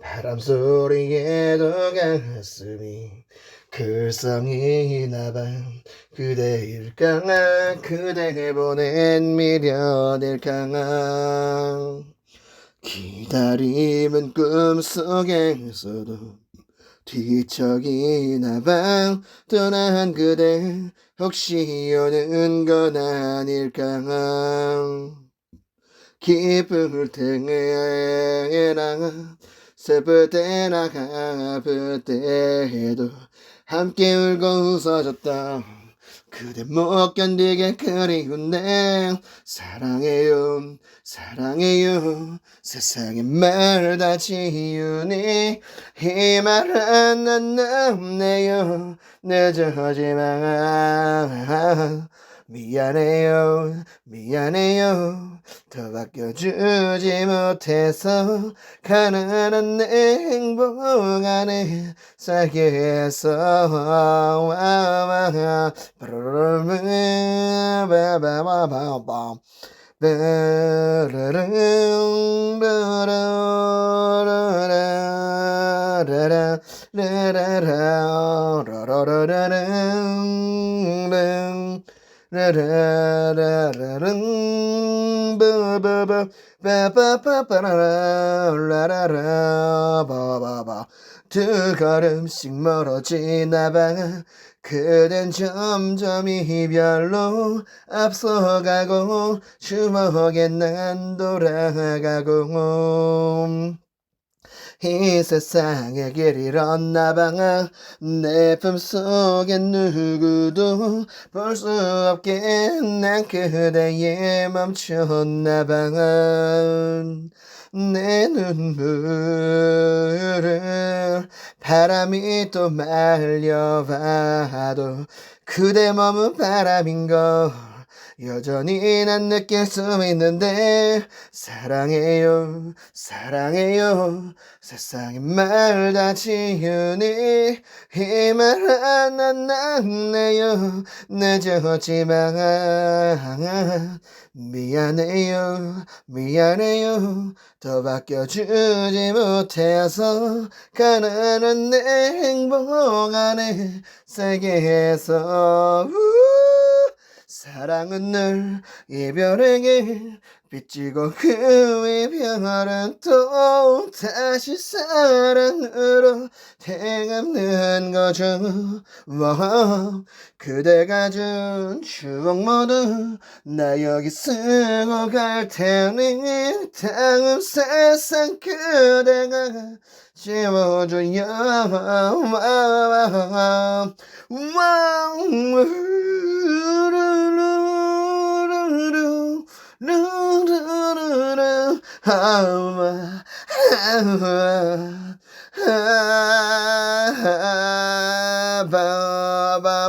바람 소리에도 가슴이 그 글썽이나봐. 그대일까나 그대를 보낸 미련일까나 기다림은 꿈속에서도 뒤척이나봐. 떠난 그대 혹시 오는 건 아닐까 기쁨을 태해라. 슬플 때나 아플 때에도 함께 울고 웃어줬다. 그대 못 견디게 그리운데 사랑해요 사랑해요. 세상에 말을 다 지우니 이 말은 난 없네요. 늦어지만 미안해요 미안해요. 더 바뀌어주지 못해서 가난한 내 행복 안에 살게 해서. 와와 바바바바바 바라랑 바라라라라 라라라 라라라라랑 라라라라 랑 바바바 바바바바라 라라라 바바바. 두 걸음씩 멀어 지나 봐 그댄 점점 이별로 앞서가고 추억에 난 돌아가고 이 세상에 길 잃었나 봐내 품속엔 누구도 볼 수 없게 난 그대에 멈췄나 봐내 눈물을 바람이 또 말려봐도 그대 머문 바람인걸 여전히 난 느낄 수 있는데. 사랑해요 사랑해요. 세상의 말 다 지우니. 이 말은 안 남네요. 늦었지만 미안해요 미안해요. 더 바뀌어주지 못해서 가난한 내 행복 안에 우 사랑은 늘 이별에게 빚지고 그 이별은 또 다시 사랑으로 되갚는 거죠. 와, 그대가 준 추억 모두 나 여기 쓰고 갈 테니 다음 세상 그대가 지워줘요 와와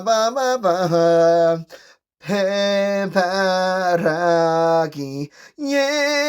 바바바바 해바라기 예